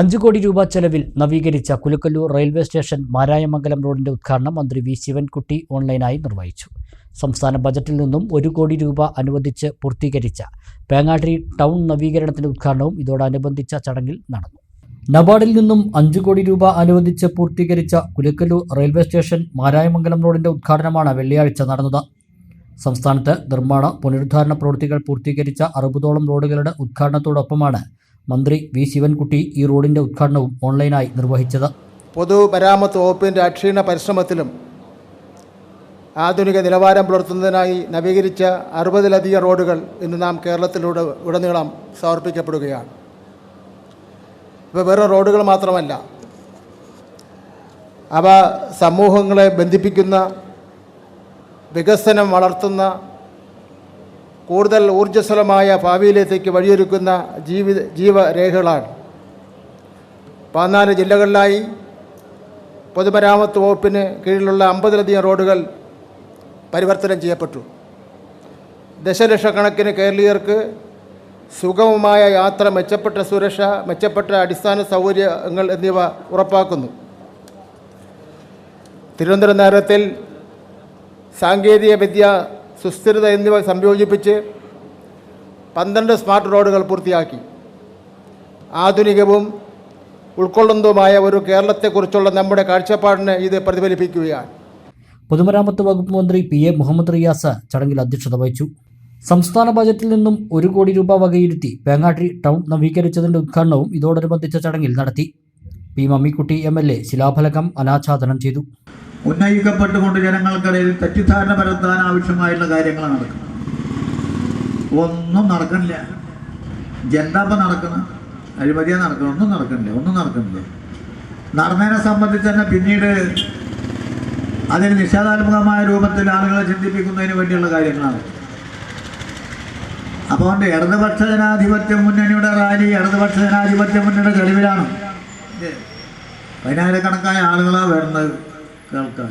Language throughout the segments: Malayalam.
അഞ്ചു കോടി രൂപ ചെലവിൽ നവീകരിച്ച കുലുക്കല്ലൂർ റെയിൽവേ സ്റ്റേഷൻ മാരായമംഗലം റോഡിന്റെ ഉദ്ഘാടനം മന്ത്രി വി ശിവൻകുട്ടി ഓൺലൈനായി നിർവഹിച്ചു. സംസ്ഥാന ബജറ്റിൽ നിന്നും ഒരു കോടി രൂപ അനുവദിച്ച് പൂർത്തീകരിച്ച പേങ്ങാട്ടിരി ടൗൺ നവീകരണത്തിന്റെ ഉദ്ഘാടനവും ഇതോടനുബന്ധിച്ച ചടങ്ങിൽ നടന്നു. നബാർഡിൽ നിന്നും അഞ്ചു കോടി രൂപ അനുവദിച്ച് പൂർത്തീകരിച്ച കുലുക്കല്ലൂർ റെയിൽവേ സ്റ്റേഷൻ മാരായമംഗലം റോഡിന്റെ ഉദ്ഘാടനമാണ് വെള്ളിയാഴ്ച നടന്നത്. സംസ്ഥാനത്ത് നിർമ്മാണ പുനരുദ്ധാരണ പ്രവൃത്തികൾ പൂർത്തീകരിച്ച അറുപതോളം റോഡുകളുടെ ഉദ്ഘാടനത്തോടൊപ്പമാണ് മന്ത്രി വി ശിവൻകുട്ടി ഈ റോഡിന്റെ ഉദ്ഘാടനവും ഓൺലൈനായി നിർവഹിച്ചത്. പൊതുമരാമത്ത് വകുപ്പിന്റെ അക്ഷീണ പരിശ്രമത്തിലും ആധുനിക നിലവാരം പുലർത്തുന്നതിനായി നവീകരിച്ച അറുപതിലധികം റോഡുകൾ ഇന്ന് നാം കേരളത്തിലൂടെ ഉടനീളം സമർപ്പിക്കപ്പെടുകയാണ്. ഇപ്പോൾ വെറും റോഡുകൾ മാത്രമല്ല അവ സമൂഹങ്ങളെ ബന്ധിപ്പിക്കുന്ന വികസനം വളർത്തുന്ന കൂടുതൽ ഊർജസ്വലമായ ഭാവിയിലേക്ക് വഴിയൊരുക്കുന്ന ജീവിത ജീവരേഖകളാണ്. പതിനാല് ജില്ലകളിലായി പൊതുമരാമത്ത് വകുപ്പിന് കീഴിലുള്ള അമ്പതിലധികം റോഡുകൾ പരിവർത്തനം ചെയ്യപ്പെട്ടു. ദശലക്ഷക്കണക്കിന് കേരളീയർക്ക് സുഗമമായ യാത്ര മെച്ചപ്പെട്ട സുരക്ഷ മെച്ചപ്പെട്ട അടിസ്ഥാന സൗകര്യങ്ങൾ എന്നിവ ഉറപ്പാക്കുന്നു. തിരുവനന്തപുരം നഗരത്തിൽ സാങ്കേതിക വിദ്യ സുസ്ഥിരത എന്നിവ സംയോജിപ്പിച്ച് പന്ത്രണ്ട് സ്മാർട്ട് റോഡുകൾ പൂർത്തിയാക്കി. ആധുനികവും ഉൾക്കൊള്ളുന്നതുമായ ഒരു കേരളത്തെക്കുറിച്ചുള്ള നമ്മുടെ കാഴ്ചപ്പാടിനെ ഇത് പ്രതിഫലിപ്പിക്കുകയാണ്. പൊതുമരാമത്ത് വകുപ്പ് മന്ത്രി പി എ മുഹമ്മദ് റിയാസ് ചടങ്ങിൽ അധ്യക്ഷത വഹിച്ചു. സംസ്ഥാന ബജറ്റിൽ നിന്നും ഒരു കോടി രൂപ വകയിരുത്തി പേങ്ങാട്ടി ടൗൺ നവീകരിച്ചതിന്റെ ഉദ്ഘാടനവും ഇതോടനുബന്ധിച്ച ചടങ്ങിൽ നടത്തി. P Mammikutty M L A ശിലാഫലകം അനാച്ഛാദനം ചെയ്തു. ഉന്നയിക്കപ്പെട്ടുകൊണ്ട് ജനങ്ങൾക്കിടയിൽ തെറ്റിദ്ധാരണ പരത്താൻ ആവശ്യമായിട്ടുള്ള കാര്യങ്ങൾ നടക്കും ഒന്നും നടക്കണില്ല. ജന്താപ്പം നടക്കണം. അഴിമതിയെ നടക്കണം. ഒന്നും നടക്കണില്ല. ഒന്നും നടക്കണില്ല. നടന്നതിനെ സംബന്ധിച്ച് തന്നെ പിന്നീട് അതിന് നിഷേധാത്മകമായ രൂപത്തിൽ ആളുകളെ ചിന്തിപ്പിക്കുന്നതിന് വേണ്ടിയുള്ള കാര്യങ്ങളാണ്. അപ്പോൾ അതുകൊണ്ട് ഇടതുപക്ഷ ജനാധിപത്യ മുന്നണിയുടെ റാലി ഇടതുപക്ഷ ജനാധിപത്യ മുന്നണിയുടെ തെളിവിലാണ്. പതിനായിരക്കണക്കായ ആളുകളാണ് വരുന്നത്. കേൾക്കാൻ.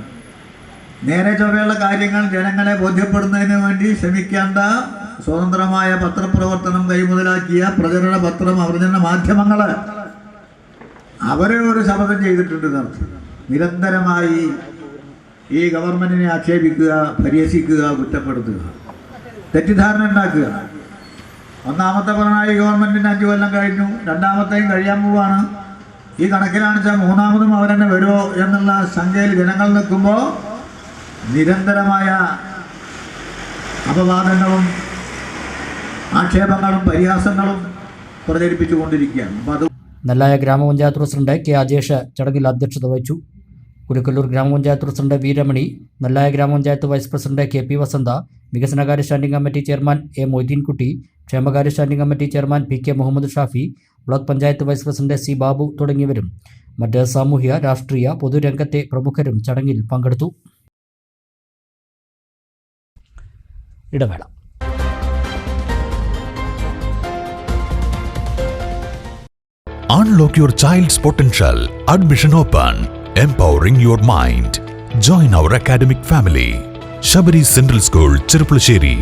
നേരെ ചൊവ്വയുള്ള കാര്യങ്ങൾ ജനങ്ങളെ ബോധ്യപ്പെടുന്നതിന് വേണ്ടി ശ്രമിക്കേണ്ട സ്വതന്ത്രമായ പത്രപ്രവർത്തനം കൈമുതലാക്കിയ പ്രചരണ പത്രം പ്രചരണ മാധ്യമങ്ങൾ അവരെ ഒരു ശപഥം ചെയ്തിട്ടുണ്ട് നടത്തി നിരന്തരമായി ഈ ഗവൺമെന്റിനെ ആക്ഷേപിക്കുക പരിഹസിക്കുക കുറ്റപ്പെടുത്തുക. തെറ്റിദ്ധാരണ ഉണ്ടാക്കുക. ഒന്നാമത്തെ പിണറായി ഗവൺമെന്റിന് അഞ്ചു കൊല്ലം കഴിഞ്ഞു. രണ്ടാമത്തെയും കഴിയാൻ പോവാണ്. ഈ കണക്കിലാണ് വെച്ചാൽ മൂന്നാമതും അവർ തന്നെ വരുമോ എന്നുള്ള സംഖ്യയിൽ ജനങ്ങൾ നിൽക്കുമ്പോൾ നിരന്തരമായ അപവാദങ്ങളും ആക്ഷേപങ്ങളും പരിഹാസങ്ങളും പ്രചരിപ്പിച്ചുകൊണ്ടിരിക്കുകയാണ് അപ്പോൾ അത് നെല്ലായ ഗ്രാമപഞ്ചായത്ത് പ്രസിഡന്റ് കെ അജേഷ് ചടങ്ങിൽ അധ്യക്ഷത വഹിച്ചു. കുരുക്കല്ലൂർ ഗ്രാമപഞ്ചായത്ത് പ്രസിഡന്റ് വീരമണി നെല്ലായ ഗ്രാമപഞ്ചായത്ത് vice president K P Vasantha വികസനകാര്യ standing committee chairman A Moideenkutty ക്ഷേമകാര്യ standing committee chairman P K Muhammad Shafi block panchayat vice president C Babu തുടങ്ങിയവരും മറ്റ് സാമൂഹ്യ രാഷ്ട്രീയ പൊതുരംഗത്തെ പ്രമുഖരും ചടങ്ങിൽ പങ്കെടുത്തു ഇടവേള Unlock your child's potential. Admission open. Empowering your mind. Join our academic family. Shabari Central School, Chirupulasheri.